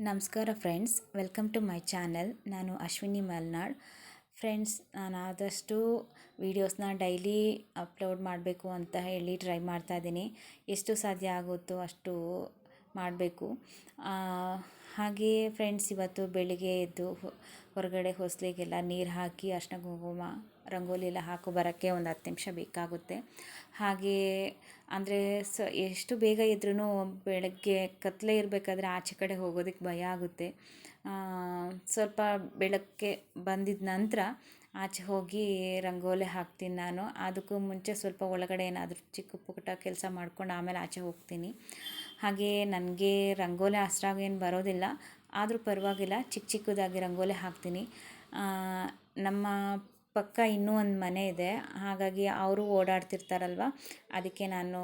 ನಮಸ್ಕಾರ friends, welcome to my channel. ನಾನು Ashwini Malnad. Friends, ನಾನು ಆದಷ್ಟು ವೀಡಿಯೋಸ್ನ ಡೈಲಿ ಅಪ್ಲೋಡ್ ಮಾಡಬೇಕು ಅಂತ ಹೇಳಿ ಟ್ರೈ ಮಾಡ್ತಾ ಇದ್ದೀನಿ. ಎಷ್ಟು ಸಾಧ್ಯ ಆಗುತ್ತೋ ಅಷ್ಟು ಮಾಡಬೇಕು. ಹಾಗೆಯೇ ಫ್ರೆಂಡ್ಸ್, ಇವತ್ತು ಬೆಳಿಗ್ಗೆ ಎದ್ದು ಹೊರಗಡೆ ಹೊಸಲಿಗೆಲ್ಲ ನೀರು ಹಾಕಿ ಅರ್ಶಿನ ಕುಂಕುಮ ರಂಗೋಲಿ ಎಲ್ಲ ಹಾಕು ಬರೋಕ್ಕೆ ಒಂದು ಹತ್ತು ನಿಮಿಷ ಬೇಕಾಗುತ್ತೆ. ಹಾಗೆ ಅಂದರೆ ಸ ಎಷ್ಟು ಬೇಗ ಇದ್ರೂ ಬೆಳಗ್ಗೆ ಕತ್ತಲೆ ಇರಬೇಕಾದ್ರೆ ಆಚೆ ಕಡೆ ಹೋಗೋದಕ್ಕೆ ಭಯ ಆಗುತ್ತೆ. ಸ್ವಲ್ಪ ಬೆಳಗ್ಗೆ ಬಂದಿದ ನಂತರ ಆಚೆ ಹೋಗಿ ರಂಗೋಲಿ ಹಾಕ್ತೀನಿ ನಾನು. ಅದಕ್ಕೂ ಮುಂಚೆ ಸ್ವಲ್ಪ ಒಳಗಡೆ ಏನಾದರೂ ಚಿಕ್ಕ ಪುಟ್ಟ ಕೆಲಸ ಮಾಡ್ಕೊಂಡು ಆಮೇಲೆ ಆಚೆ ಹೋಗ್ತೀನಿ. ಹಾಗೆ ನನಗೆ ರಂಗೋಲಿ ಅಷ್ಟಾಗೇನು ಬರೋದಿಲ್ಲ. ಆದರೂ ಪರವಾಗಿಲ್ಲ, ಚಿಕ್ಕ ಚಿಕ್ಕದಾಗಿ ರಂಗೋಲಿ ಹಾಕ್ತೀನಿ. ನಮ್ಮ ಪಕ್ಕ ಇನ್ನೂ ಒಂದು ಮನೆ ಇದೆ. ಹಾಗಾಗಿ ಅವರು ಓಡಾಡ್ತಿರ್ತಾರಲ್ವ? ಅದಕ್ಕೆ ನಾನು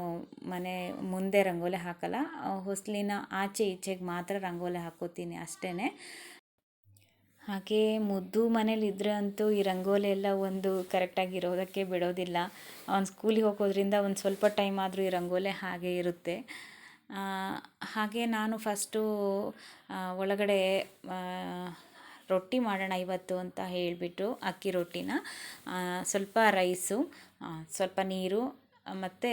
ಮನೆ ಮುಂದೆ ರಂಗೋಲಿ ಹಾಕಲ್ಲ. ಹೊಸಲಿನ ಆಚೆ ಈಚೆಗೆ ಮಾತ್ರ ರಂಗೋಲಿ ಹಾಕೋತೀನಿ ಅಷ್ಟೇ ಹಾಗೆ ಮುದ್ದು ಮನೇಲಿ ಇದ್ದರೆ ಅಂತೂ ಈ ರಂಗೋಲಿ ಎಲ್ಲ ಒಂದು ಕರೆಕ್ಟಾಗಿ ಇರೋದಕ್ಕೆ ಬಿಡೋದಿಲ್ಲ. ಅವ್ನು ಸ್ಕೂಲಿಗೆ ಹೋಗೋದ್ರಿಂದ ಒಂದು ಸ್ವಲ್ಪ ಟೈಮ್ ಆದರೂ ಈ ರಂಗೋಲಿ ಹಾಗೆ ಇರುತ್ತೆ. ಹಾಗೆ ನಾನು ಫಸ್ಟು ಒಳಗಡೆ ರೊಟ್ಟಿ ಮಾಡೋಣ ಇವತ್ತು ಅಂತ ಹೇಳಿಬಿಟ್ಟು ಅಕ್ಕಿ ರೊಟ್ಟಿನ ಸ್ವಲ್ಪ ರೈಸು ಸ್ವಲ್ಪ ನೀರು, ಮತ್ತು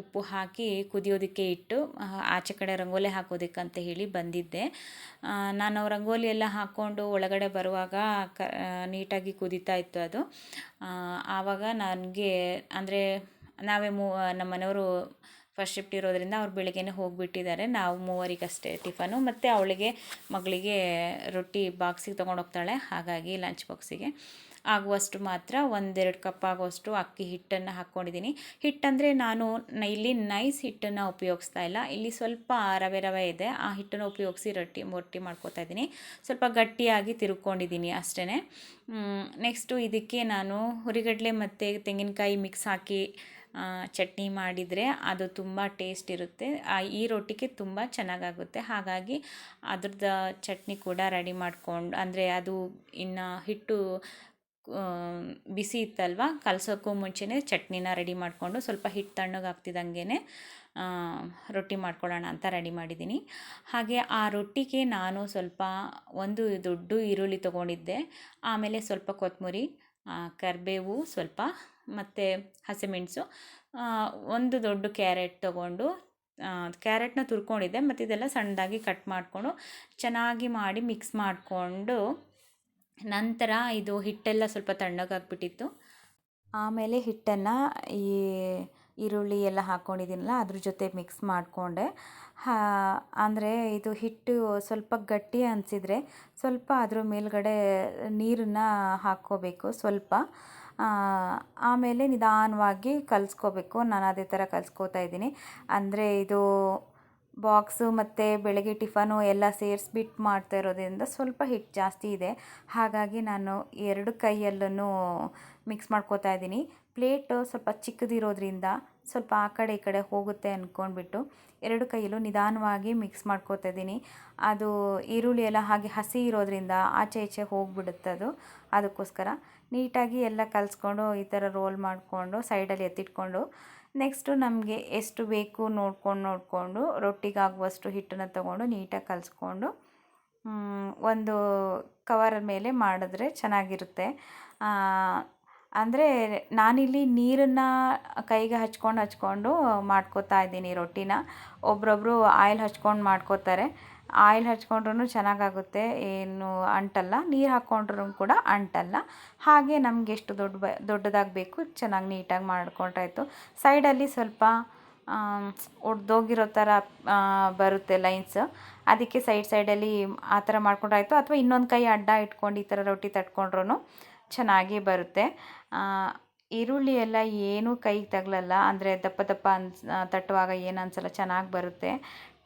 ಉಪ್ಪು ಹಾಕಿ ಕುದಿಯೋದಕ್ಕೆ ಇಟ್ಟು ಆಚೆ ಕಡೆ ರಂಗೋಲಿ ಹಾಕೋದಕ್ಕಂತ ಹೇಳಿ ಬಂದಿದ್ದೆ. ನಾನು ರಂಗೋಲಿ ಎಲ್ಲ ಹಾಕ್ಕೊಂಡು ಒಳಗಡೆ ಬರುವಾಗ ಕ ನೀಟಾಗಿ ಕುದೀತಾ ಇತ್ತು ಅದು. ಆವಾಗ ನನಗೆ, ಅಂದರೆ ನಾವೇ ಮೂ ನಮ್ಮ ಮನೆಯವರು ಫಸ್ಟ್ ಶಿಫ್ಟ್ ಇರೋದ್ರಿಂದ ಅವ್ರು ಬೆಳಿಗ್ಗೆನೇ ಹೋಗಿಬಿಟ್ಟಿದ್ದಾರೆ. ನಾವು ಮೂವರಿಗಷ್ಟೇ ಟಿಫನು ಮತ್ತು ಅವಳಿಗೆ ಮಗಳಿಗೆ ರೊಟ್ಟಿ ಬಾಕ್ಸಿಗೆ ತೊಗೊಂಡು ಹೋಗ್ತಾಳೆ. ಹಾಗಾಗಿ ಲಂಚ್ ಬಾಕ್ಸಿಗೆ ಆಗುವಷ್ಟು ಮಾತ್ರ ಒಂದೆರಡು ಕಪ್ ಆಗುವಷ್ಟು ಅಕ್ಕಿ ಹಿಟ್ಟನ್ನು ಹಾಕ್ಕೊಂಡಿದ್ದೀನಿ ಹಿಟ್ಟಂದರೆ ನಾನು ಇಲ್ಲಿ ನೈಸ್ ಹಿಟ್ಟನ್ನು ಉಪಯೋಗಿಸ್ತಾ ಇಲ್ಲ. ಇಲ್ಲಿ ಸ್ವಲ್ಪ ರವೆ ರವೆ ಇದೆ. ಆ ಹಿಟ್ಟನ್ನು ಉಪಯೋಗಿಸಿ ರೊಟ್ಟಿ ರೊಟ್ಟಿ ಮಾಡ್ಕೋತಾ ಇದ್ದೀನಿ. ಸ್ವಲ್ಪ ಗಟ್ಟಿಯಾಗಿ ತಿರುಕೊಂಡಿದ್ದೀನಿ ಅಷ್ಟೇ ನೆಕ್ಸ್ಟು ಇದಕ್ಕೆ ನಾನು ಹುರಿಗಡಲೆ ಮತ್ತು ತೆಂಗಿನಕಾಯಿ ಮಿಕ್ಸ್ ಹಾಕಿ ಚಟ್ನಿ ಮಾಡಿದರೆ ಅದು ತುಂಬ ಟೇಸ್ಟ್ ಇರುತ್ತೆ. ಈ ರೊಟ್ಟಿಗೆ ತುಂಬ ಚೆನ್ನಾಗಾಗುತ್ತೆ. ಹಾಗಾಗಿ ಅದ್ರದ್ದು ಚಟ್ನಿ ಕೂಡ ರೆಡಿ ಮಾಡ್ಕೊಂಡು, ಅಂದರೆ ಅದು ಇನ್ನು ಹಿಟ್ಟು ಬಿಸಿ ಇತ್ತಲ್ವ, ಕಲಸೋಕ್ಕೂ ಮುಂಚೆನೇ ಚಟ್ನಿನ ರೆಡಿ ಮಾಡಿಕೊಂಡು ಸ್ವಲ್ಪ ಹಿಟ್ಟು ತಣ್ಣಗಾಗ್ತಿದ್ದಂಗೆ ರೊಟ್ಟಿ ಮಾಡ್ಕೊಳ್ಳೋಣ ಅಂತ ರೆಡಿ ಮಾಡಿದ್ದೀನಿ. ಹಾಗೆ ಆ ರೊಟ್ಟಿಗೆ ನಾನು ಸ್ವಲ್ಪ ಒಂದು ದೊಡ್ಡ ಈರುಳ್ಳಿ ತೊಗೊಂಡಿದ್ದೆ. ಆಮೇಲೆ ಸ್ವಲ್ಪ ಕೊತ್ತಂಬರಿ ಕರಿಬೇವು ಸ್ವಲ್ಪ ಮತ್ತು ಹಸಿಮೆಣಸು ಒಂದು ದೊಡ್ಡ ಕ್ಯಾರೆಟ್ ತೊಗೊಂಡು ಕ್ಯಾರೆಟ್ನ ತುರ್ಕೊಂಡಿದ್ದೆ. ಮತ್ತು ಇದೆಲ್ಲ ಸಣ್ಣದಾಗಿ ಕಟ್ ಮಾಡಿಕೊಂಡು ಚೆನ್ನಾಗಿ ಮಾಡಿ ಮಿಕ್ಸ್ ಮಾಡಿಕೊಂಡು ನಂತರ ಇದು ಹಿಟ್ಟೆಲ್ಲ ಸ್ವಲ್ಪ ತಣ್ಣಗಾಗ್ಬಿಟ್ಟಿತ್ತು ಆಮೇಲೆ ಹಿಟ್ಟನ್ನು ಈ ಈರುಳ್ಳಿ ಎಲ್ಲ ಹಾಕ್ಕೊಂಡಿದ್ದೀನಲ್ಲ ಅದ್ರ ಜೊತೆ ಮಿಕ್ಸ್ ಮಾಡಿಕೊಂಡೆ. ಅಂದರೆ ಇದು ಹಿಟ್ಟು ಸ್ವಲ್ಪ ಗಟ್ಟಿ ಅನಿಸಿದರೆ ಸ್ವಲ್ಪ ಅದ್ರ ಮೇಲ್ಗಡೆ ನೀರನ್ನು ಹಾಕ್ಕೋಬೇಕು ಸ್ವಲ್ಪ. ಆಮೇಲೆ ನಿಧಾನವಾಗಿ ಕಲಿಸ್ಕೋಬೇಕು. ನಾನು ಅದೇ ಥರ ಕಲಿಸ್ಕೋತಾ ಇದ್ದೀನಿ. ಅಂದರೆ ಇದು ಬಾಕ್ಸು ಮತ್ತು ಬೆಳಗ್ಗೆ ಟಿಫನು ಎಲ್ಲ ಸೇರಿಸ್ಬಿಟ್ಟು ಮಾಡ್ತಾ ಇರೋದ್ರಿಂದ ಸ್ವಲ್ಪ ಹಿಟ್ಟು ಜಾಸ್ತಿ ಇದೆ. ಹಾಗಾಗಿ ನಾನು ಎರಡು ಕೈಯಲ್ಲೂ ಮಿಕ್ಸ್ ಮಾಡ್ಕೋತಾ ಇದ್ದೀನಿ. ಪ್ಲೇಟು ಸ್ವಲ್ಪ ಚಿಕ್ಕದಿರೋದ್ರಿಂದ ಸ್ವಲ್ಪ ಆ ಕಡೆ ಈ ಕಡೆ ಹೋಗುತ್ತೆ ಅಂದ್ಕೊಂಡ್ಬಿಟ್ಟು ಎರಡು ಕೈಯಲ್ಲೂ ನಿಧಾನವಾಗಿ ಮಿಕ್ಸ್ ಮಾಡ್ಕೋತಾ ಇದ್ದೀನಿ. ಅದು ಈರುಳ್ಳಿ ಎಲ್ಲ ಹಾಗೆ ಹಸಿ ಇರೋದ್ರಿಂದ ಆಚೆ ಈಚೆ ಹೋಗ್ಬಿಡುತ್ತೆ ಅದು. ಅದಕ್ಕೋಸ್ಕರ ನೀಟಾಗಿ ಎಲ್ಲ ಕಲಿಸ್ಕೊಂಡು ಈ ಥರ ರೋಲ್ ಮಾಡಿಕೊಂಡು ಸೈಡಲ್ಲಿ ಎತ್ತಿಟ್ಕೊಂಡು ನೆಕ್ಸ್ಟು ನಮಗೆ ಎಷ್ಟು ಬೇಕು ನೋಡ್ಕೊಂಡು ನೋಡಿಕೊಂಡು ರೊಟ್ಟಿಗಾಗುವಷ್ಟು ಹಿಟ್ಟನ್ನು ತೊಗೊಂಡು ನೀಟಾಗಿ ಕಲಿಸ್ಕೊಂಡು ಒಂದು ಕವರ್ ಮೇಲೆ ಮಾಡಿದ್ರೆ ಚೆನ್ನಾಗಿರುತ್ತೆ. ಅಂದರೆ ನಾನಿಲ್ಲಿ ನೀರನ್ನು ಕೈಗೆ ಹಚ್ಕೊಂಡು ಹಚ್ಕೊಂಡು ಮಾಡ್ಕೋತಾ ಇದ್ದೀನಿ ರೊಟ್ಟಿನ. ಒಬ್ರೊಬ್ಬರು ಆಯಿಲ್ ಹಚ್ಕೊಂಡು ಮಾಡ್ಕೋತಾರೆ. ಆಯಿಲ್ ಹಚ್ಕೊಂಡ್ರೂ ಚೆನ್ನಾಗಾಗುತ್ತೆ. ಏನು ಅಂಟಲ್ಲ. ನೀರು ಹಾಕ್ಕೊಂಡ್ರೂ ಕೂಡ ಅಂಟಲ್ಲ. ಹಾಗೆ ನಮ್ಗೆ ಎಷ್ಟು ದೊಡ್ಡ ಬ ದೊಡ್ಡದಾಗಿ ಬೇಕು ಚೆನ್ನಾಗಿ ನೀಟಾಗಿ ಮಾಡ್ಕೊಂಡ್ರಾಯ್ತು ಸೈಡಲ್ಲಿ ಸ್ವಲ್ಪ ಒಡ್ದೋಗಿರೋ ಥರ ಬರುತ್ತೆ ಲೈನ್ಸ್. ಅದಕ್ಕೆ ಸೈಡ್ ಸೈಡಲ್ಲಿ ಆ ಥರ ಮಾಡ್ಕೊಂಡ್ರಾಯ್ತು. ಅಥವಾ ಇನ್ನೊಂದು ಕೈ ಅಡ್ಡ ಇಟ್ಕೊಂಡು ಈ ಥರ ರೊಟ್ಟಿ ತಟ್ಕೊಂಡ್ರೂ ಚೆನ್ನಾಗಿ ಬರುತ್ತೆ. ಈರುಳ್ಳಿ ಎಲ್ಲ ಏನೂ ಕೈಗೆ ತಗಲಲ್ಲ, ಅಂದರೆ ದಪ್ಪ ದಪ್ಪ ಅನ್ಸ್ ತಟ್ಟುವಾಗ ಏನು ಅನ್ಸಲ್ಲ, ಚೆನ್ನಾಗಿ ಬರುತ್ತೆ.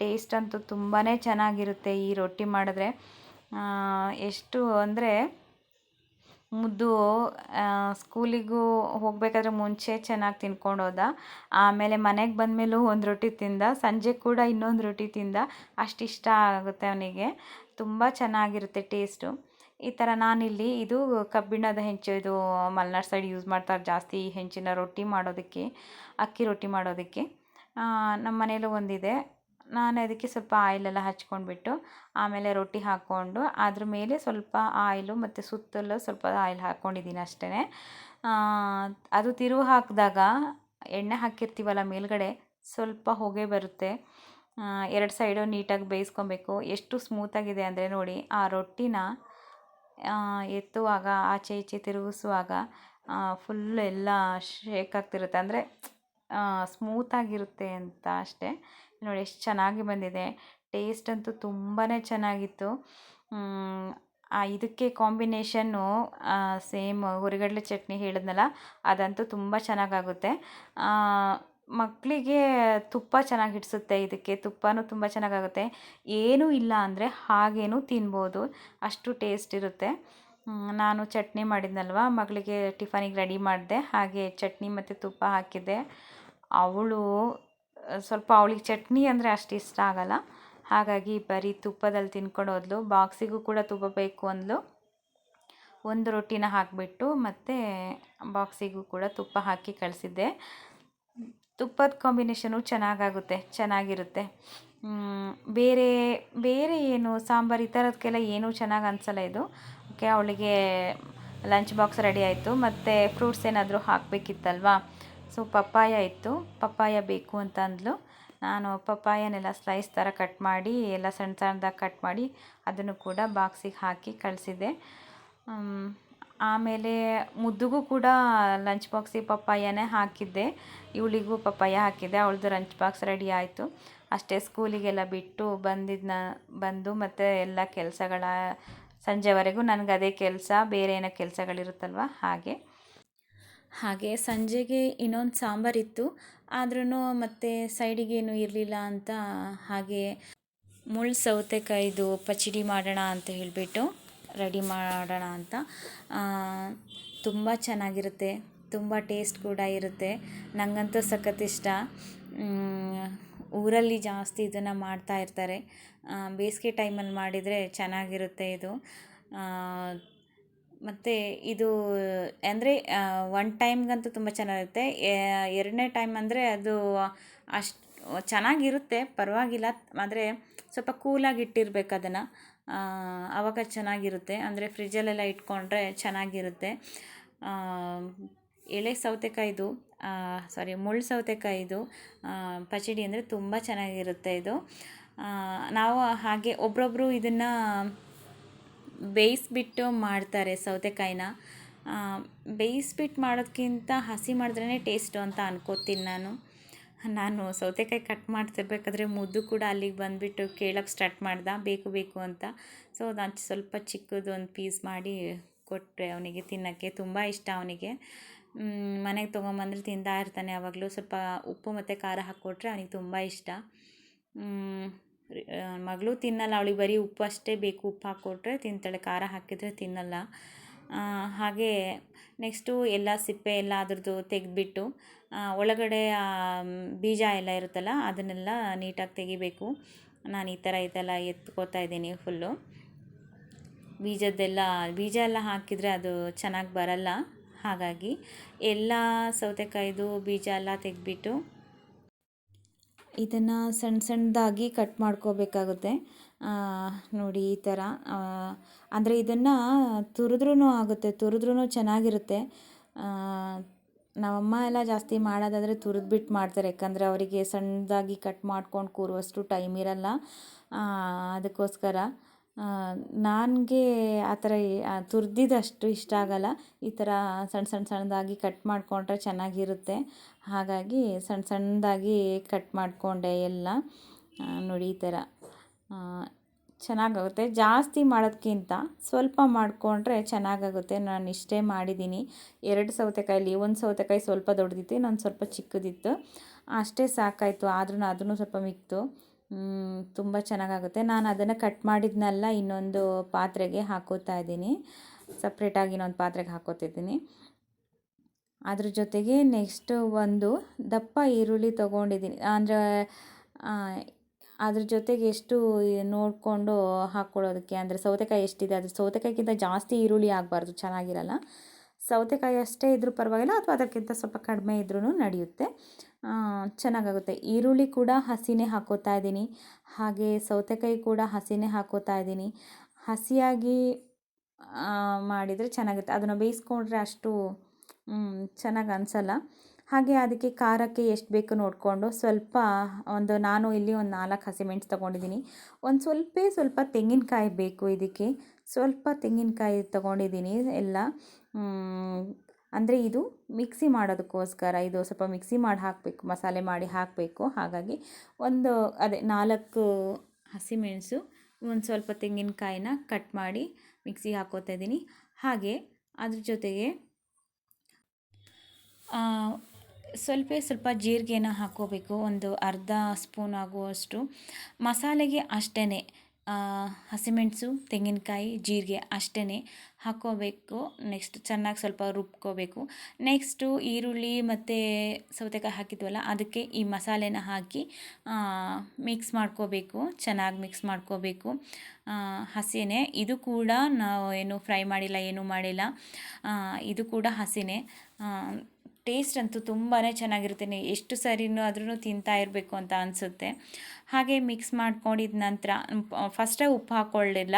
ಟೇಸ್ಟ್ ಅಂತೂ ತುಂಬಾ ಚೆನ್ನಾಗಿರುತ್ತೆ ಈ ರೊಟ್ಟಿ ಮಾಡಿದ್ರೆ. ಎಷ್ಟು ಅಂದರೆ ಮುದ್ದು ಸ್ಕೂಲಿಗೂ ಹೋಗಬೇಕಾದ್ರೆ ಮುಂಚೆ ಚೆನ್ನಾಗಿ ತಿನ್ಕೊಂಡು ಹೋದ. ಆಮೇಲೆ ಮನೆಗೆ ಬಂದಮೇಲೂ ಒಂದು ರೊಟ್ಟಿ ತಿಂದ, ಸಂಜೆ ಕೂಡ ಇನ್ನೊಂದು ರೊಟ್ಟಿ ತಿಂದ, ಅಷ್ಟು ಇಷ್ಟ ಆಗುತ್ತೆ ಅವನಿಗೆ. ತುಂಬ ಚೆನ್ನಾಗಿರುತ್ತೆ ಟೇಸ್ಟು. ಈ ಥರ ನಾನಿಲ್ಲಿ ಇದು ಕಬ್ಬಿಣದ ಹೆಂಚು, ಇದು ಮಲ್ನಾಡ್ ಸೈಡ್ ಯೂಸ್ ಮಾಡ್ತಾರೆ ಜಾಸ್ತಿ ಈ ಹೆಂಚಿನ ರೊಟ್ಟಿ ಮಾಡೋದಕ್ಕೆ, ಅಕ್ಕಿ ರೊಟ್ಟಿ ಮಾಡೋದಕ್ಕೆ. ನಮ್ಮ ಮನೆಯಲ್ಲೂ ಒಂದಿದೆ. ನಾನು ಅದಕ್ಕೆ ಸ್ವಲ್ಪ ಆಯಿಲೆಲ್ಲ ಹಚ್ಕೊಂಡ್ಬಿಟ್ಟು ಆಮೇಲೆ ರೊಟ್ಟಿ ಹಾಕ್ಕೊಂಡು ಅದ್ರ ಮೇಲೆ ಸ್ವಲ್ಪ ಆಯಿಲು ಮತ್ತು ಸುತ್ತಲೂ ಸ್ವಲ್ಪ ಆಯಿಲ್ ಹಾಕ್ಕೊಂಡಿದ್ದೀನಿ ಅಷ್ಟೇ ಅದು ತಿರುವು ಹಾಕಿದಾಗ ಎಣ್ಣೆ ಹಾಕಿರ್ತೀವಲ್ಲ ಮೇಲ್ಗಡೆ, ಸ್ವಲ್ಪ ಹೊಗೆ ಬರುತ್ತೆ. ಎರಡು ಸೈಡು ನೀಟಾಗಿ ಬೇಯಿಸ್ಕೊಬೇಕು. ಎಷ್ಟು ಸ್ಮೂತಾಗಿದೆ ಅಂದರೆ ನೋಡಿ, ಆ ರೊಟ್ಟಿನ ಎತ್ತುವಾಗ, ಆಚೆ ಈಚೆ ತಿರುಗಿಸುವಾಗ ಫುಲ್ ಎಲ್ಲ ಶೇಕ್ ಆಗ್ತಿರುತ್ತೆ. ಅಂದರೆ ಸ್ಮೂತಾಗಿರುತ್ತೆ ಅಂತ ಅಷ್ಟೇ. ನೋಡಿ, ಎಷ್ಟು ಚೆನ್ನಾಗಿ ಬಂದಿದೆ. ಟೇಸ್ಟ್ ಅಂತೂ ತುಂಬಾ ಚೆನ್ನಾಗಿತ್ತು. ಇದಕ್ಕೆ ಕಾಂಬಿನೇಷನ್ನು ಸೇಮ್ ಹುರಿಗಡಲೆ ಚಟ್ನಿ ಹೇಳಿದ್ನಲ್ಲ, ಅದಂತೂ ತುಂಬ ಚೆನ್ನಾಗಾಗುತ್ತೆ. ಮಕ್ಕಳಿಗೆ ತುಪ್ಪ ಚೆನ್ನಾಗಿ ಹಿಡಿಸುತ್ತೆ, ಇದಕ್ಕೆ ತುಪ್ಪನೂ ತುಂಬ ಚೆನ್ನಾಗಾಗುತ್ತೆ. ಏನೂ ಇಲ್ಲ ಅಂದರೆ ಹಾಗೇನೂ ತಿನ್ಬೋದು. ಅಷ್ಟು ಟೇಸ್ಟ್ ಇರುತ್ತೆ. ನಾನು ಚಟ್ನಿ ಮಾಡಿದ್ನಲ್ವ? ಮಗಳಿಗೆ ಟಿಫನಿಗೆ ರೆಡಿ ಮಾಡಿದೆ. ಹಾಗೆ ಚಟ್ನಿ ಮತ್ತು ತುಪ್ಪ ಹಾಕಿದ್ದೆ. ಅವಳು, ಸ್ವಲ್ಪ ಅವಳಿಗೆ ಚಟ್ನಿ ಅಂದರೆ ಅಷ್ಟು ಇಷ್ಟ ಆಗಲ್ಲ. ಹಾಗಾಗಿ ಬರೀ ತುಪ್ಪದಲ್ಲಿ ತಿನ್ಕೊಂಡು ಹೋದ್ಲು. ಬಾಕ್ಸಿಗೂ ಕೂಡ ತುಪ್ಪ ಬೇಕು ಅಂದ್ಲು. ಒಂದು ರೊಟ್ಟಿನ ಹಾಕಿಬಿಟ್ಟು ಮತ್ತು ಬಾಕ್ಸಿಗೂ ಕೂಡ ತುಪ್ಪ ಹಾಕಿ ಕಳಿಸಿದ್ದೆ. ತುಪ್ಪದ ಕಾಂಬಿನೇಷನು ಚೆನ್ನಾಗಾಗುತ್ತೆ, ಚೆನ್ನಾಗಿರುತ್ತೆ. ಬೇರೆ ಬೇರೆ ಏನು, ಸಾಂಬಾರು ಈ ಥರದಕ್ಕೆಲ್ಲ ಏನೂ ಚೆನ್ನಾಗಿ ಅನಿಸಲ್ಲ ಇದು. ಓಕೆ ಅವಳಿಗೆ ಲಂಚ್ ಬಾಕ್ಸ್ ರೆಡಿ ಆಯಿತು, ಮತ್ತು ಫ್ರೂಟ್ಸ್ ಏನಾದರೂ ಹಾಕಬೇಕಿತ್ತಲ್ವಾ? ಸೊ ಪಪ್ಪಾಯ ಇತ್ತು, ಪಪ್ಪಾಯ ಬೇಕು ಅಂತ ಅಂದ್ಲು ನಾನು ಪಪ್ಪಾಯನೆಲ್ಲ ಸ್ಲೈಸ್ ಥರ ಕಟ್ ಮಾಡಿ, ಎಲ್ಲ ಸಣ್ಣ ಸಣ್ಣದಾಗಿ ಕಟ್ ಮಾಡಿ, ಅದನ್ನು ಕೂಡ ಬಾಕ್ಸಿಗೆ ಹಾಕಿ ಕಳಿಸಿದ್ದೆ. ಆಮೇಲೆ ಮುದ್ದುಗೂ ಕೂಡ ಲಂಚ್ ಬಾಕ್ಸಿಗೆ ಪಪ್ಪಾಯನೇ ಹಾಕಿದ್ದೆ. ಇವಳಿಗೂ ಪಪ್ಪಾಯ ಹಾಕಿದ್ದೆ. ಅವಳದು ಲಂಚ್ ಬಾಕ್ಸ್ ರೆಡಿ ಆಯಿತು. ಅಷ್ಟೇ ಸ್ಕೂಲಿಗೆಲ್ಲ ಬಿಟ್ಟು ಬಂದಿದ್ದನ್ನ ಬಂದು ಮತ್ತು ಎಲ್ಲ ಕೆಲಸಗಳ, ಸಂಜೆವರೆಗೂ ನನಗೆ ಅದೇ ಕೆಲಸ, ಬೇರೆ ಏನೋ ಕೆಲಸಗಳಿರುತ್ತಲ್ವ? ಹಾಗೆ. ಹಾಗೆ ಸಂಜೆಗೆ ಇನ್ನೊಂದು ಸಾಂಬಾರಿತ್ತು ಆದ್ರೂ ಮತ್ತೆ ಸೈಡಿಗೇನು ಇರಲಿಲ್ಲ ಅಂತ ಹಾಗೆ ಮುಳ್ಳು ಸೌತೆಕಾಯ್ದು ಪಚಡಿ ಮಾಡೋಣ ಅಂತ ಹೇಳಿಬಿಟ್ಟು ರೆಡಿ ಮಾಡೋಣ ಅಂತ. ತುಂಬ ಚೆನ್ನಾಗಿರುತ್ತೆ. ತುಂಬ ಟೇಸ್ಟ್ ಕೂಡ ಇರುತ್ತೆ. ನನಗಂತೂ ಸಖತ್ ಇಷ್ಟ. ಊರಲ್ಲಿ ಜಾಸ್ತಿ ಇದನ್ನು ಮಾಡ್ತಾ ಇರ್ತಾರೆ. ಬೇಸಿಗೆ ಟೈಮಲ್ಲಿ ಮಾಡಿದರೆ ಚೆನ್ನಾಗಿರುತ್ತೆ ಇದು. ಮತ್ತು ಇದು ಅಂದರೆ ಒನ್ ಟೈಮ್ಗಂತೂ ತುಂಬ ಚೆನ್ನಾಗಿರುತ್ತೆ. ಎರಡನೇ ಟೈಮ್ ಅಂದರೆ ಅದು ಅಷ್ಟು ಚೆನ್ನಾಗಿರುತ್ತೆ. ಪರವಾಗಿಲ್ಲ. ಆದರೆ ಸ್ವಲ್ಪ ಕೂಲಾಗಿ ಇಟ್ಟಿರ್ಬೇಕು ಅದನ್ನು. ಆವಾಗ ಚೆನ್ನಾಗಿರುತ್ತೆ. ಅಂದರೆ ಫ್ರಿಜ್ಜಲ್ಲೆಲ್ಲ ಇಟ್ಕೊಂಡ್ರೆ ಚೆನ್ನಾಗಿರುತ್ತೆ. ಎಳೆ ಸೌತೆಕಾಯಿದು ಸಾರಿ ಮುಳ್ಳು ಸೌತೆಕಾಯಿದು ಪಚಡಿ ಅಂದರೆ ತುಂಬ ಚೆನ್ನಾಗಿರುತ್ತೆ ಇದು. ನಾವು ಹಾಗೆ ಒಬ್ರೊಬ್ಬರು ಇದನ್ನು ಬೇಯಿಸ್ಬಿಟ್ಟು ಮಾಡ್ತಾರೆ ಸೌತೆಕಾಯಿನ. ಬೇಯಿಸ್ಬಿಟ್ಟು ಮಾಡೋದಕ್ಕಿಂತ ಹಸಿ ಮಾಡಿದ್ರೇ ಟೇಸ್ಟು ಅಂತ ಅನ್ಕೋತೀನಿ ನಾನು. ನಾನು ಸೌತೆಕಾಯಿ ಕಟ್ ಮಾಡ್ತಿರ್ಬೇಕಾದ್ರೆ ಮುದ್ದು ಕೂಡ ಅಲ್ಲಿಗೆ ಬಂದುಬಿಟ್ಟು ಕೇಳೋಕ್ಕೆ ಸ್ಟಾರ್ಟ್ ಮಾಡ್ದ. ಬೇಕು ಬೇಕು ಅಂತ. ಸೊ ನಾನು ಸ್ವಲ್ಪ ಚಿಕ್ಕದು ಒಂದು ಪೀಸ್ ಮಾಡಿ ಕೊಟ್ಟರೆ ಅವನಿಗೆ ತಿನ್ನೋಕ್ಕೆ ತುಂಬ ಇಷ್ಟ ಅವನಿಗೆ. ಮನೆಗೆ ತೊಗೊಂಬಂದ್ರೆ ತಿಂತಾ ಇರ್ತಾನೆ ಯಾವಾಗಲೂ ಸ್ವಲ್ಪ ಉಪ್ಪು ಮತ್ತು ಖಾರ ಹಾಕ್ಕೊಟ್ರೆ ಅವನಿಗೆ ತುಂಬ ಇಷ್ಟ. ಮಗಳು ತಿನ್ನಲ್ಲ. ಅವಳಿಗೆ ಬರೀ ಉಪ್ಪು ಅಷ್ಟೇ ಬೇಕು. ಉಪ್ಪು ಹಾಕ್ಕೊಟ್ರೆ ತಿಂತಾಳೆ. ಖಾರ ಹಾಕಿದರೆ ತಿನ್ನಲ್ಲ. ಹಾಗೆ ನೆಕ್ಸ್ಟು ಎಲ್ಲ ಸಿಪ್ಪೆ ಎಲ್ಲ ಅದ್ರದ್ದು ತೆಗೆದ್ಬಿಟ್ಟು ಒಳಗಡೆ ಬೀಜ ಎಲ್ಲ ಇರುತ್ತಲ್ಲ, ಅದನ್ನೆಲ್ಲ ನೀಟಾಗಿ ತೆಗಿಬೇಕು. ನಾನು ಈ ಥರ ಇದೆಲ್ಲ ಎತ್ಕೋತಾ ಇದ್ದೀನಿ ಫುಲ್ಲು. ಬೀಜದ್ದೆಲ್ಲ, ಬೀಜ ಎಲ್ಲ ಹಾಕಿದರೆ ಅದು ಚೆನ್ನಾಗಿ ಬರಲ್ಲ. ಹಾಗಾಗಿ ಎಲ್ಲ ಸೌತೆಕಾಯಿದು, ಬೀಜ ಎಲ್ಲ ತೆಗೆದ್ಬಿಟ್ಟು ಇದನ್ನು ಸಣ್ಣ ಸಣ್ಣದಾಗಿ ಕಟ್ ಮಾಡ್ಕೋಬೇಕಾಗುತ್ತೆ. ನೋಡಿ ಈ ಥರ. ಅಂದರೆ ಇದನ್ನು ತುರಿದ್ರೂ ಆಗುತ್ತೆ ತುರಿದ್ರೂ ಚೆನ್ನಾಗಿರುತ್ತೆ. ನಮ್ಮಮ್ಮ ಎಲ್ಲ ಜಾಸ್ತಿ ಮಾಡೋದಾದರೆ ತುರಿದ್ಬಿಟ್ಟು ಮಾಡ್ತಾರೆ, ಯಾಕಂದರೆ ಅವರಿಗೆ ಸಣ್ಣದಾಗಿ ಕಟ್ ಮಾಡ್ಕೊಂಡು ಕೂರುವಷ್ಟು ಟೈಮ್ ಇರಲ್ಲ. ಅದಕ್ಕೋಸ್ಕರ. ನನಗೆ ಆ ಥರ ತುರಿದಿದ್ದಷ್ಟು ಇಷ್ಟ ಆಗಲ್ಲ. ಈ ಥರ ಸಣ್ಣ ಸಣ್ಣ ಸಣ್ಣದಾಗಿ ಕಟ್ ಮಾಡಿಕೊಂಡ್ರೆ ಚೆನ್ನಾಗಿರುತ್ತೆ. ಹಾಗಾಗಿ ಸಣ್ಣ ಸಣ್ಣದಾಗಿ ಕಟ್ ಮಾಡಿಕೊಂಡೆ ಎಲ್ಲ. ನೋಡಿ ಈ ಥರ. ಚೆನ್ನಾಗಾಗುತ್ತೆ. ಜಾಸ್ತಿ ಮಾಡೋದಕ್ಕಿಂತ ಸ್ವಲ್ಪ ಮಾಡಿಕೊಂಡ್ರೆ ಚೆನ್ನಾಗಾಗುತ್ತೆ. ನಾನು ಇಷ್ಟೇ ಮಾಡಿದ್ದೀನಿ. ಎರಡು ಸೌತೆಕಾಯಲ್ಲಿ ಒಂದು ಸೌತೆಕಾಯಿ ಸ್ವಲ್ಪ ದೊಡ್ಡದಿತ್ತು, ಇನ್ನೊಂದು ಸ್ವಲ್ಪ ಚಿಕ್ಕದಿತ್ತು. ಅಷ್ಟೇ ಸಾಕಾಯಿತು. ಆದ್ರೂ ಅದನ್ನು ಸ್ವಲ್ಪ ಮಿಕ್ತು. ತುಂಬ ಚೆನ್ನಾಗಾಗುತ್ತೆ. ನಾನು ಅದನ್ನು ಕಟ್ ಮಾಡಿದ್ನೆಲ್ಲ, ಇನ್ನೊಂದು ಪಾತ್ರೆಗೆ ಹಾಕೋತಾ ಇದ್ದೀನಿ. ಸಪ್ರೇಟಾಗಿ ಇನ್ನೊಂದು ಪಾತ್ರೆಗೆ ಹಾಕೋತಿದ್ದೀನಿ. ಅದ್ರ ಜೊತೆಗೆ ನೆಕ್ಸ್ಟ್ ಒಂದು ದಪ್ಪ ಈರುಳ್ಳಿ ತೊಗೊಂಡಿದ್ದೀನಿ. ಅಂದರೆ ಅದ್ರ ಜೊತೆಗೆ ಎಷ್ಟು ನೋಡಿಕೊಂಡು ಹಾಕ್ಕೊಳ್ಳೋದಕ್ಕೆ, ಅಂದರೆ ಸೌತೆಕಾಯಿ ಎಷ್ಟಿದೆ ಅದು ಸೌತೆಕಾಯಿಗಿಂತ ಜಾಸ್ತಿ ಈರುಳ್ಳಿ ಆಗಬಾರ್ದು, ಚೆನ್ನಾಗಿರಲ್ಲ. ಸೌತೆಕಾಯಿ ಅಷ್ಟೇ ಇದ್ರೂ ಪರವಾಗಿಲ್ಲ, ಅಥವಾ ಅದಕ್ಕಿಂತ ಸ್ವಲ್ಪ ಕಡಿಮೆ ಇದ್ರೂ ನಡೆಯುತ್ತೆ. ಚೆನ್ನಾಗಾಗುತ್ತೆ. ಈರುಳ್ಳಿ ಕೂಡ ಹಸಿನೇ ಹಾಕೋತಾ ಇದ್ದೀನಿ. ಹಾಗೆ ಸೌತೆಕಾಯಿ ಕೂಡ ಹಸಿನೇ ಹಾಕೋತಾ ಇದ್ದೀನಿ. ಹಸಿಯಾಗಿ ಮಾಡಿದರೆ ಚೆನ್ನಾಗಿರುತ್ತೆ. ಅದನ್ನು ಬೇಯಿಸ್ಕೊಂಡ್ರೆ ಅಷ್ಟು ಚೆನ್ನಾಗಿ ಅನಿಸಲ್ಲ. ಹಾಗೆ ಅದಕ್ಕೆ ಖಾರಕ್ಕೆ ಎಷ್ಟು ಬೇಕು ನೋಡಿಕೊಂಡು ಸ್ವಲ್ಪ ಒಂದು ನಾನು ಇಲ್ಲಿ ಒಂದು ನಾಲ್ಕು ಹಸಿಮೆಣ್ಸು ತೊಗೊಂಡಿದ್ದೀನಿ. ಒಂದು ಸ್ವಲ್ಪ ಸ್ವಲ್ಪ ತೆಂಗಿನಕಾಯಿ ಬೇಕು ಇದಕ್ಕೆ. ಸ್ವಲ್ಪ ತೆಂಗಿನಕಾಯಿ ತೊಗೊಂಡಿದ್ದೀನಿ ಎಲ್ಲ. ಅಂದರೆ ಇದು ಮಿಕ್ಸಿ ಮಾಡೋದಕ್ಕೋಸ್ಕರ, ಇದು ಸ್ವಲ್ಪ ಮಿಕ್ಸಿ ಮಾಡಿ ಹಾಕಬೇಕು, ಮಸಾಲೆ ಮಾಡಿ ಹಾಕಬೇಕು. ಹಾಗಾಗಿ ಒಂದು ಅದೇ ನಾಲ್ಕು ಹಸಿಮೆಣಸು ಒಂದು ಸ್ವಲ್ಪ ತೆಂಗಿನಕಾಯಿನ ಕಟ್ ಮಾಡಿ ಮಿಕ್ಸಿಗೆ ಹಾಕೋತಾ ಇದ್ದೀನಿ. ಹಾಗೆ ಅದ್ರ ಜೊತೆಗೆ ಸ್ವಲ್ಪ ಸ್ವಲ್ಪ ಜೀರಿಗೆನ ಹಾಕ್ಕೋಬೇಕು, ಒಂದು ಅರ್ಧ ಸ್ಪೂನ್ ಆಗುವಷ್ಟು. ಮಸಾಲೆಗೆ ಅಷ್ಟೇ ಹಸಿಮೆಣಸು, ತೆಂಗಿನಕಾಯಿ, ಜೀರಿಗೆ ಅಷ್ಟೇ ಹಾಕ್ಕೋಬೇಕು. ನೆಕ್ಸ್ಟ್ ಚೆನ್ನಾಗಿ ಸ್ವಲ್ಪ ರುಬ್ಕೋಬೇಕು. ನೆಕ್ಸ್ಟು ಈರುಳ್ಳಿ ಮತ್ತು ಸೌತೆಕಾಯಿ ಹಾಕಿದ್ವಲ್ಲ, ಅದಕ್ಕೆ ಈ ಮಸಾಲೆನ ಹಾಕಿ ಮಿಕ್ಸ್ ಮಾಡ್ಕೋಬೇಕು. ಚೆನ್ನಾಗಿ ಮಿಕ್ಸ್ ಮಾಡ್ಕೋಬೇಕು. ಹಸಿನೇ. ಇದು ಕೂಡ ನಾವು ಏನು ಫ್ರೈ ಮಾಡಿಲ್ಲ, ಏನೂ ಮಾಡಿಲ್ಲ. ಇದು ಕೂಡ ಹಸಿನೇ. ಟೇಸ್ಟ್ ಅಂತೂ ತುಂಬಾ ಚೆನ್ನಾಗಿರುತ್ತೆ ಎಷ್ಟು ಸರಿನೂ ಆದ್ರೂ ತಿಂತಾ ಇರಬೇಕು ಅಂತ ಅನಿಸುತ್ತೆ. ಹಾಗೆ ಮಿಕ್ಸ್ ಮಾಡ್ಕೊಂಡಿದ ನಂತರ ಫಸ್ಟೇ ಉಪ್ಪು ಹಾಕ್ಕೊಳ್ಳಿಲ್ಲ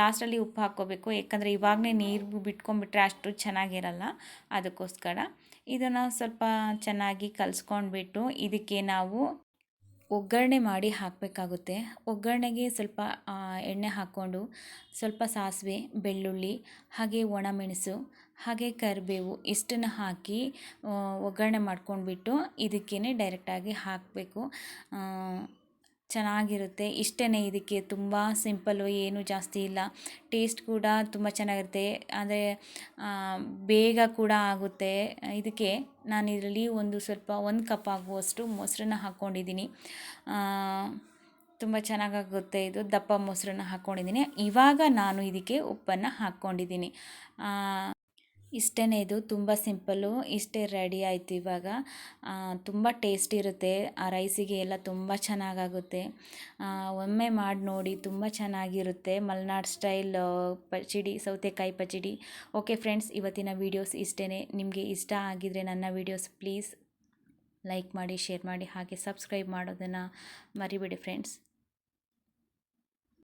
ಲಾಸ್ಟಲ್ಲಿ ಉಪ್ಪು ಹಾಕ್ಕೋಬೇಕು. ಯಾಕಂದರೆ ಇವಾಗಲೇ ನೀರು ಬಿಟ್ಕೊಂಡ್ಬಿಟ್ರೆ ಅಷ್ಟು ಚೆನ್ನಾಗಿರಲ್ಲ. ಅದಕ್ಕೋಸ್ಕರ ಇದನ್ನು ಸ್ವಲ್ಪ ಚೆನ್ನಾಗಿ ಕಲಿಸ್ಕೊಂಡ್ಬಿಟ್ಟು ಇದಕ್ಕೆ ನಾವು ಒಗ್ಗರಣೆ ಮಾಡಿ ಹಾಕಬೇಕಾಗುತ್ತೆ. ಒಗ್ಗರಣೆಗೆ ಸ್ವಲ್ಪ ಎಣ್ಣೆ ಹಾಕ್ಕೊಂಡು ಸ್ವಲ್ಪ ಸಾಸಿವೆ, ಬೆಳ್ಳುಳ್ಳಿ, ಹಾಗೆ ಒಣಮೆಣಸು ಹಾಗೆ ಕರಿಬೇವು ಇಷ್ಟನ್ನು ಹಾಕಿ ಒಗ್ಗರಣೆ ಮಾಡ್ಕೊಂಡ್ಬಿಟ್ಟು ಇದಕ್ಕೇ ಡೈರೆಕ್ಟಾಗಿ ಹಾಕಬೇಕು. ಚೆನ್ನಾಗಿರುತ್ತೆ. ಇಷ್ಟೇ ಇದಕ್ಕೆ ತುಂಬ ಸಿಂಪಲ್ಲು ಏನೂ ಜಾಸ್ತಿ ಇಲ್ಲ. ಟೇಸ್ಟ್ ಕೂಡ ತುಂಬ ಚೆನ್ನಾಗಿರುತ್ತೆ. ಆದರೆ ಬೇಗ ಕೂಡ ಆಗುತ್ತೆ. ಇದಕ್ಕೆ ನಾನು ಇದರಲ್ಲಿ ಒಂದು ಸ್ವಲ್ಪ, ಒಂದು ಕಪ್ ಆಗುವಷ್ಟು ಮೊಸರನ್ನ ಹಾಕ್ಕೊಂಡಿದ್ದೀನಿ. ತುಂಬ ಚೆನ್ನಾಗಾಗುತ್ತೆ ಇದು. ದಪ್ಪ ಮೊಸರನ್ನ ಹಾಕ್ಕೊಂಡಿದ್ದೀನಿ. ಇವಾಗ ನಾನು ಇದಕ್ಕೆ ಉಪ್ಪನ್ನು ಹಾಕ್ಕೊಂಡಿದ್ದೀನಿ. ಇಷ್ಟೇ ಇದು, ತುಂಬ ಸಿಂಪಲ್ಲು, ಇಷ್ಟೇ ರೆಡಿ ಆಯಿತು ಇವಾಗ. ತುಂಬ ಟೇಸ್ಟ್ ಇರುತ್ತೆ, ಆ ರೈಸಿಗೆ ಎಲ್ಲ ತುಂಬ ಚೆನ್ನಾಗಾಗುತ್ತೆ. ಒಮ್ಮೆ ಮಾಡಿ ನೋಡಿ, ತುಂಬ ಚೆನ್ನಾಗಿರುತ್ತೆ. ಮಲೆನಾಡು ಸ್ಟೈಲ್ ಪಚಡಿ, ಸೌತೆಕಾಯಿ ಪಚಡಿ. ಓಕೆ ಫ್ರೆಂಡ್ಸ್, ಇವತ್ತಿನ ವೀಡಿಯೋಸ್ ಇಷ್ಟೇ ನಿಮಗೆ ಇಷ್ಟ ಆಗಿದರೆ ನನ್ನ ವೀಡಿಯೋಸ್ ಪ್ಲೀಸ್ ಲೈಕ್ ಮಾಡಿ, ಶೇರ್ ಮಾಡಿ, ಹಾಗೆ ಸಬ್ಸ್ಕ್ರೈಬ್ ಮಾಡೋದನ್ನು ಮರಿಬೇಡಿ ಫ್ರೆಂಡ್ಸ್.